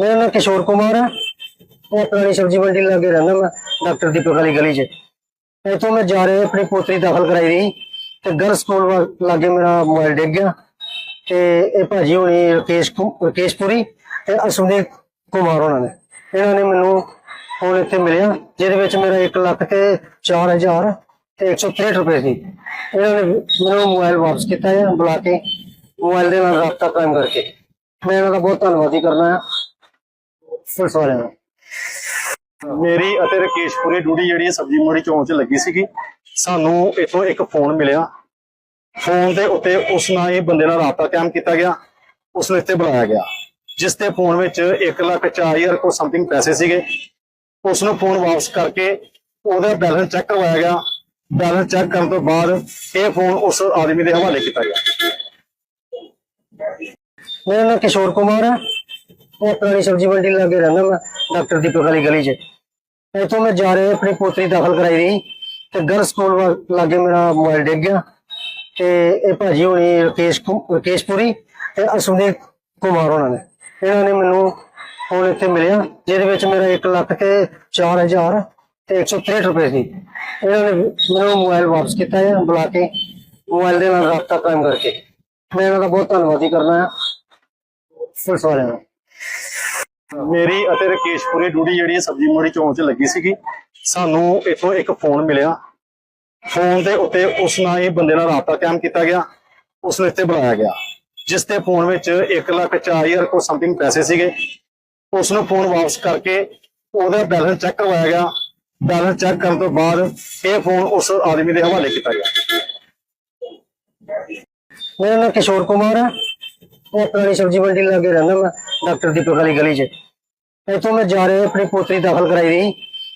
ਮੇਰਾ ਨਾਮ ਕਿਸ਼ੋਰ ਕੁਮਾਰ ਹੈ ਮੈਂ ਪੁਰਾਣੀ ਸਬਜ਼ੀ ਮੰਡੀ ਲਾਗੇ ਰਹਿੰਦਾ ਮੈਂ ਡਾਕਟਰ ਦੀਪਕ ਵਾਲੀ ਗਲੀ 'ਚ। ਇੱਥੋਂ ਮੈਂ ਜਾ ਰਿਹਾ, ਆਪਣੀ ਪੋਤਰੀ ਦਾਖਲ ਕਰਾਈ ਦੀ। ਤੇ ਗਰ ਸਕੂਲ ਲਾਗੇ ਮੇਰਾ ਮੋਬਾਈਲ ਡਿੱਗ ਗਿਆ। ਤੇ ਇਹ ਭਾਜੀ ਹੋਣੀ ਰਕੇਸ਼ ਕੁ- ਰਕੇਸ਼ਪੁਰੀ ਤੇ ਅਸੁਨੀਲ ਕੁਮਾਰ ਉਹਨਾਂ ਨੇ। ਇਹਨਾਂ ਨੇ ਮੈਨੂੰ ਫੋਨ ਇੱਥੇ ਮਿਲਿਆ, ਜਿਹਦੇ ਵਿੱਚ ਮੇਰਾ 1 ਲੱਖ ਤੇ 4000 ਤੇ 163 ਰੁਪਏ ਸੀ। ਇਹਨਾਂ ਨੇ ਮੈਨੂੰ ਮੋਬਾਈਲ ਵਾਪਸ ਕੀਤਾ ਹੈ ਬੁਲਾ ਕੇ ਮੋਬਾਈਲ ਦੇ ਨਾਲ ਰਾਬਤਾ ਕਾਇਮ ਕਰਕੇ। ਮੈਂ ਇਹਨਾਂ ਦਾ ਬਹੁਤ ਧੰਨਵਾਦੀ ਕਰਨਾ ਹੈ ਪੁਲਿਸ ਦਾ ਮੇਰੀ ਅਤੇ ਰਕੇਸ਼ਪੁਰੀ ਡਿਊਟੀ ਜਿਹੜੀ ਹੈ ਸਬਜ਼ੀ ਮੰਡੀ ਚੌਂਕ 'ਚ ਲੱਗੀ ਸੀਗੀ। ਸਾਨੂੰ ਇੱਥੋਂ ਇੱਕ ਫੋਨ ਮਿਲਿਆ। ਫੋਨ ਦੇ ਉੱਤੇ ਉਸ ਨਾਲ ਇਹ ਬੰਦੇ ਨਾਲ ਰਾਬਤਾ ਕਾਇਮ ਕੀਤਾ ਗਿਆ। ਉਸ ਨੂੰ ਇੱਥੇ ਬੁਲਾਇਆ ਗਿਆ। ਜਿਸ ਤੇ ਫੋਨ ਵਿੱਚ 1 ਲੱਖ 4000 ਕੋ ਸਮਥਿੰਗ ਪੈਸੇ ਸੀਗੇ। ਉਸ ਨੂੰ ਫੋਨ ਵਾਪਸ ਕਰਕੇ ਉਹਦਾ ਬੈਲੈਂਸ ਚੈੱਕ ਕਰਵਾਇਆ ਗਿਆ। ਬੈਲੈਂਸ ਚੈੱਕ ਕਰਨ ਤੋਂ ਬਾਅਦ ਇਹ ਫੋਨ ਉਸ ਆਦਮੀ ਦੇ ਹਵਾਲੇ ਕੀਤਾ ਗਿਆ। ਮੇਰਾ ਨਾਮ ਕਿਸ਼ੋਰ ਕੁਮਾਰ ਹੈ। ਮੈਂ ਪੁਰਾਣੀ ਸਬਜ਼ੀ ਮੰਡੀ ਲਾਗੇ ਰਹਿੰਦਾ ਮੈਂ, ਡਾਕਟਰ ਦੀਪਕ ਵਾਲੀ ਗਲੀ 'ਚ। ਇੱਥੋਂ ਮੈਂ ਜਾ ਰਿਹਾ, ਆਪਣੀ ਪੋਤਰੀ ਦਾਖਲ ਕਰਾਈ ਦੀ। ਤੇ ਗਰ ਸਕੂਲ ਲਾਗੇ ਮੇਰਾ ਮੋਬਾਈਲ ਡਿੱਗ ਗਿਆ। ਤੇ ਇਹ ਭਾਜੀ ਹੋਣੀ ਰਕੇਸ਼ ਰਕੇਸ਼ਪੁਰੀ ਤੇ ਅਸੁਨੀਲ ਕੁਮਾਰ ਉਹਨਾਂ ਨੇ। ਇਹਨਾਂ ਨੇ ਮੈਨੂੰ ਹੁਣ ਇੱਥੇ ਮਿਲਿਆ, ਜਿਹਦੇ ਵਿੱਚ ਮੇਰਾ 1 ਲੱਖ ਤੇ 4000 ਤੇ 163 ਰੁਪਏ ਸੀ। ਇਹਨਾਂ ਨੇ ਮੈਨੂੰ ਮੋਬਾਈਲ ਵਾਪਸ ਕੀਤਾ ਹੈ ਬੁਲਾ ਕੇ ਮੋਬਾਈਲ ਦੇ ਨਾਲ ਰਾਬਤਾ ਕਾਇਮ ਕਰਕੇ। ਮੈਂ ਇਹਨਾਂ ਦਾ ਬਹੁਤ ਧੰਨਵਾਦੀ ਕਰਨਾ ਹੈ। ਪੁਲਿਸ ਵਾਲਿਆਂ ਦਾ। ਮੇਰੀ ਅਤੇ ਰਕੇਸ਼ਪੁਰੀ ਡੂੜੀ ਜਿਹੜੀ ਹੈ ਸਬਜ਼ੀ ਮੰਡੀ ਚੌਂਕ 'ਚ ਲੱਗੀ ਸੀਗੀ। ਸਾਨੂੰ ਇੱਥੋਂ ਇੱਕ ਫੋਨ ਮਿਲਿਆ। ਫੋਨ ਦੇ ਉੱਤੇ ਉਸ ਨਾਲ ਇਹ ਬੰਦੇ ਨਾਲ ਰਾਬਤਾ ਕਾਇਮ ਕੀਤਾ ਗਿਆ। ਉਸ ਨੂੰ ਇੱਥੇ ਬੁਲਾਇਆ ਗਿਆ, ਜਿਸ ਤੇ ਫੋਨ ਵਿੱਚ 1 ਲੱਖ 4000 ਕੋ ਸਮਥਿੰਗ ਪੈਸੇ ਸੀਗੇ। ਉਸ ਨੂੰ ਫੋਨ ਵਾਪਸ ਕਰਕੇ ਉਹਦਾ ਬੈਲੈਂਸ ਚੈੱਕ ਕਰਵਾਇਆ ਗਿਆ। ਬੈਲੈਂਸ ਚੈੱਕ ਕਰਨ ਤੋਂ ਬਾਅਦ ਇਹ ਫੋਨ ਉਸ ਆਦਮੀ ਦੇ ਹਵਾਲੇ ਕੀਤਾ ਗਿਆ। ਮੇਰਾ ਨਾਮ ਕਿਸ਼ੋਰ ਕੁਮਾਰ ਹੈ। ਮੈਂ ਪੁਰਾਣੀ ਸਬਜ਼ੀ ਮੰਡੀ ਲਾਗੇ ਰਹਿੰਦਾ ਮੈਂ ਡਾਕਟਰ ਦੀਪਕ ਵਾਲੀ ਗਲੀ 'ਚ। ਇੱਥੋਂ ਮੈਂ ਜਾ ਰਿਹਾ, ਆਪਣੀ ਪੋਤਰੀ ਦਾਖਲ ਕਰਾਈ ਦੀ।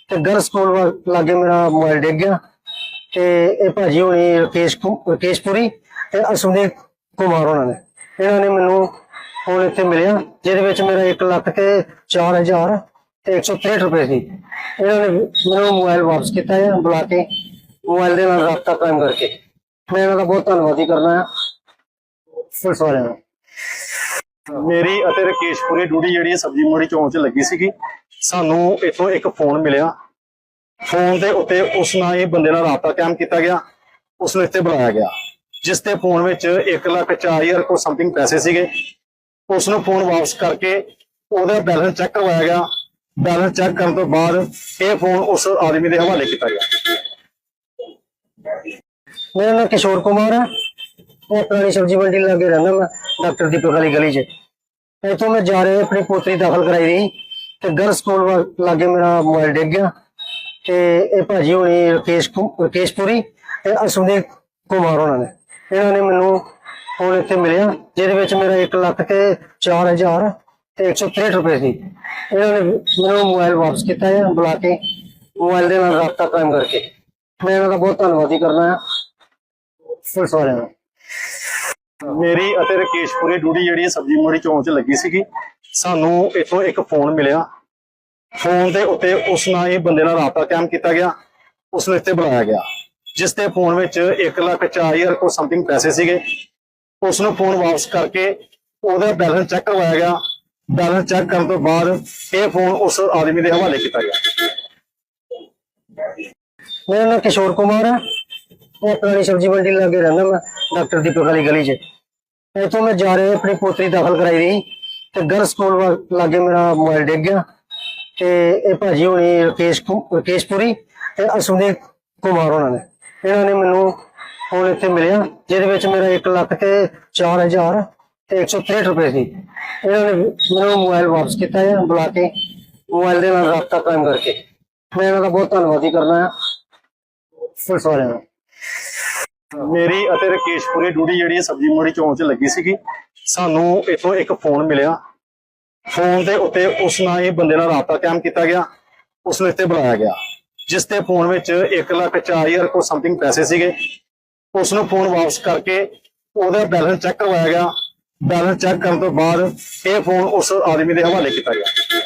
ਤੇ ਗਰ ਸਕੂਲ ਲਾਗੇ ਮੇਰਾ ਮੋਬਾਈਲ ਡਿੱਗ ਗਿਆ। ਤੇ ਇਹ ਭਾਜੀ ਹੋਣੀ ਰਕੇਸ਼ ਰਕੇਸ਼ਪੁਰੀ ਤੇ ਅਸੁਨੀਲ ਕੁਮਾਰ ਉਹਨਾਂ ਨੇ। ਇਹਨਾਂ ਨੇ ਮੈਨੂੰ ਫੋਨ ਇੱਥੇ ਮਿਲਿਆ, ਜਿਹਦੇ ਵਿੱਚ ਮੇਰਾ 1 ਲੱਖ ਤੇ 4000 ਤੇ 163 ਰੁਪਏ ਸੀ। ਇਹਨਾਂ ਨੇ ਮੈਨੂੰ ਮੋਬਾਈਲ ਵਾਪਸ ਕੀਤਾ ਹੈ ਬੁਲਾ ਕੇ ਮੋਬਾਈਲ ਦੇ ਨਾਲ ਰਾਬਤਾ ਕਾਇਮ ਕਰਕੇ। ਮੈਂ ਇਹਨਾਂ ਦਾ ਬਹੁਤ ਧੰਨਵਾਦੀ ਕਰਨਾ ਹੈ। ਪੁਲਿਸ ਵਾਲਿਆਂ ਦਾ। ਮੇਰੀ ਅਤੇ ਰਕੇਸ਼ਪੁਰੀ ਡਿਊਟੀ ਜਿਹੜੀ ਸਬਜ਼ੀ ਮੰਡੀ ਚੌਂਕ 'ਚ ਲੱਗੀ ਸੀਗੀ। ਸਾਨੂੰ ਇੱਥੋਂ ਇੱਕ ਫੋਨ ਮਿਲਿਆ। ਫੋਨ ਦੇ ਉੱਤੇ ਉਸ ਨਾਲ ਇਹ ਬੰਦੇ ਨਾਲ ਰਾਬਤਾ ਕਾਇਮ ਕੀਤਾ ਗਿਆ। ਉਸ ਨੂੰ ਇੱਥੇ ਬੁਲਾਇਆ ਗਿਆ, ਜਿਸ ਤੇ ਫੋਨ ਵਿੱਚ 1 ਲੱਖ 4000 ਕੋ ਸਮਥਿੰਗ ਪੈਸੇ ਸੀਗੇ। ਉਸ ਨੂੰ ਫੋਨ ਵਾਪਸ ਕਰਕੇ ਉਹਦਾ ਬੈਲੈਂਸ ਚੈੱਕ ਕਰਵਾਇਆ ਗਿਆ। ਬੈਲੈਂਸ ਚੈੱਕ ਕਰਨ ਤੋਂ ਬਾਅਦ ਇਹ ਫੋਨ ਉਸ ਆਦਮੀ ਦੇ ਹਵਾਲੇ ਕੀਤਾ ਗਿਆ। ਮੇਰਾ ਨਾਮ ਕਿਸ਼ੋਰ ਕੁਮਾਰ ਹੈ। ਮੈਂ ਪੁਰਾਣੀ ਸਬਜ਼ੀ ਮੰਡੀ ਲਾਗੇ ਰਹਿੰਦਾ ਮੈਂ ਡਾਕਟਰ ਦੀਪਕ ਵਾਲੀ ਗਲੀ 'ਚ। ਇੱਥੋਂ ਮੈਂ ਜਾ ਰਿਹਾ, ਆਪਣੀ ਪੋਤਰੀ ਦਾਖਲ ਕਰਾਈ ਦੀ। ਤੇ ਗਰ ਸਕੂਲ ਵਾ- ਲਾਗੇ ਮੇਰਾ ਮੋਬਾਈਲ ਡਿੱਗ ਗਿਆ। ਤੇ ਇਹ ਭਾਜੀ ਹੋਣੀ ਰਕੇਸ਼ ਰਕੇਸ਼ਪੁਰੀ ਤੇ ਅਸੁਨੀਲ ਕੁਮਾਰ ਉਹਨਾਂ ਨੇ। ਇਹਨਾਂ ਨੇ ਮੈਨੂੰ ਫੋਨ ਇੱਥੇ ਮਿਲਿਆ, ਜਿਹਦੇ ਵਿੱਚ ਮੇਰਾ 1 ਲੱਖ ਤੇ 4000 ਤੇ 163 ਰੁਪਏ ਸੀ। ਇਹਨਾਂ ਨੇ ਮੈਨੂੰ ਮੋਬਾਈਲ ਵਾਪਸ ਕੀਤਾ ਹੈ ਬੁਲਾ ਕੇ ਮੋਬਾਈਲ ਦੇ ਨਾਲ ਰਾਬਤਾ ਕਾਇਮ ਕਰਕੇ। ਮੈਂ ਇਹਨਾਂ ਦਾ ਬਹੁਤ ਧੰਨਵਾਦੀ ਕਰਨਾ ਹੈ ਪੁਲਿਸ ਵਾਲਿਆਂ ਦਾ ਮੇਰੀ ਅਤੇ ਰਕੇਸ਼ਪੁਰੀ ਡਿਊਟੀ ਜਿਹੜੀ ਸਬਜ਼ੀ ਮੰਡੀ ਚੌਂਕ ਲੱਗੀ ਸੀਗੀ। ਸਾਨੂੰ ਇੱਥੋਂ ਇੱਕ ਫੋਨ ਮਿਲਿਆ। ਫੋਨ ਦੇ ਉੱਤੇ ਉਸ ਨਾਲ ਇਹ ਬੰਦੇ ਨਾਲ ਰਾਬਤਾ ਕਾਇਮ ਕੀਤਾ ਗਿਆ। ਉਸ ਨੂੰ ਇੱਥੇ ਬੁਲਾਇਆ ਗਿਆ, ਜਿਸ ਤੇ ਫੋਨ ਵਿੱਚ 1 ਲੱਖ 4000 ਕੋ ਸਮਥਿੰਗ ਪੈਸੇ ਸੀਗੇ। ਉਸ ਨੂੰ ਫੋਨ ਵਾਪਸ ਕਰਕੇ ਉਹਦਾ ਬੈਲੈਂਸ ਚੈੱਕ ਕਰਵਾਇਆ ਗਿਆ। ਬੈਲੈਂਸ ਚੈੱਕ ਕਰਨ ਤੋਂ ਬਾਅਦ ਇਹ ਫੋਨ ਉਸ ਆਦਮੀ ਦੇ ਹਵਾਲੇ ਕੀਤਾ ਗਿਆ। ਮੇਰਾ ਨਾਮ ਕਿਸ਼ੋਰ ਕੁਮਾਰ ਹੈ। ਮੈਂ ਪੁਰਾਣੀ ਸਬਜ਼ੀ ਮੰਡੀ ਲਾਗੇ ਰਹਿੰਦਾ ਮੈਂ, ਡਾਕਟਰ ਦੀਪਕ ਵਾਲੀ ਗਲੀ 'ਚ। ਇੱਥੋਂ ਮੈਂ ਜਾ ਰਿਹਾ, ਆਪਣੀ ਪੋਤਰੀ ਦਾਖਲ ਕਰਾਈ ਦੀ। ਤੇ ਗਰ ਸਕੂਲ ਲਾਗੇ ਮੇਰਾ ਮੋਬਾਈਲ ਡਿੱਗ ਗਿਆ। ਤੇ ਇਹ ਭਾਜੀ ਹੋਣੀ ਰਕੇਸ਼ ਰਕੇਸ਼ਪੁਰੀ ਤੇ ਅਸੁਨੀਲ ਕੁਮਾਰ ਉਹਨਾਂ ਨੇ। ਇਹਨਾਂ ਨੇ ਮੈਨੂੰ ਹੁਣ ਇੱਥੇ ਮਿਲਿਆ, ਜਿਹਦੇ ਵਿੱਚ ਮੇਰਾ 1 ਲੱਖ ਤੇ 4000 ਤੇ 163 ਰੁਪਏ ਸੀ। ਇਹਨਾਂ ਨੇ ਮੈਨੂੰ ਮੋਬਾਈਲ ਵਾਪਸ ਕੀਤਾ ਹੈ ਬੁਲਾ ਕੇ ਮੋਬਾਈਲ ਦੇ ਨਾਲ ਰਾਬਤਾ ਕਾਇਮ ਕਰਕੇ। ਮੈਂ ਇਹਨਾਂ ਦਾ ਬਹੁਤ ਧੰਨਵਾਦੀ ਕਰਨਾ ਹੈ ਪੁਲਿਸ ਵਾਲਿਆਂ ਦਾ ਮੇਰੀ ਅਤੇ ਰਕੇਸ਼ਪੁਰੀ ਡਿਊਟੀ ਜਿਹੜੀ ਸਬਜ਼ੀ ਮੰਡੀ ਚੌਂਕ 'ਚ ਲੱਗੀ ਸੀਗੀ। ਸਾਨੂੰ ਇੱਥੋਂ ਇੱਕ ਫੋਨ ਮਿਲਿਆ। ਫੋਨ ਦੇ ਉੱਤੇ ਉਸ ਨਾਲ ਇਹ ਬੰਦੇ ਨਾਲ ਰਾਬਤਾ ਕਾਇਮ ਕੀਤਾ ਗਿਆ। ਉਸ ਨੂੰ ਇੱਥੇ ਬੁਲਾਇਆ ਗਿਆ। ਜਿਸ ਤੇ ਫੋਨ ਵਿੱਚ 1 ਲੱਖ 4000 ਕੋ ਸਮਥਿੰਗ ਪੈਸੇ ਸੀਗੇ। ਉਸ ਨੂੰ ਫੋਨ ਵਾਪਸ ਕਰਕੇ ਉਹਦਾ ਬੈਲੈਂਸ ਚੈੱਕ ਕਰਵਾਇਆ ਗਿਆ। ਬੈਲੈਂਸ ਚੈੱਕ ਕਰਨ ਤੋਂ ਬਾਅਦ ਇਹ ਫੋਨ ਉਸ ਆਦਮੀ ਦੇ ਹਵਾਲੇ ਕੀਤਾ ਗਿਆ।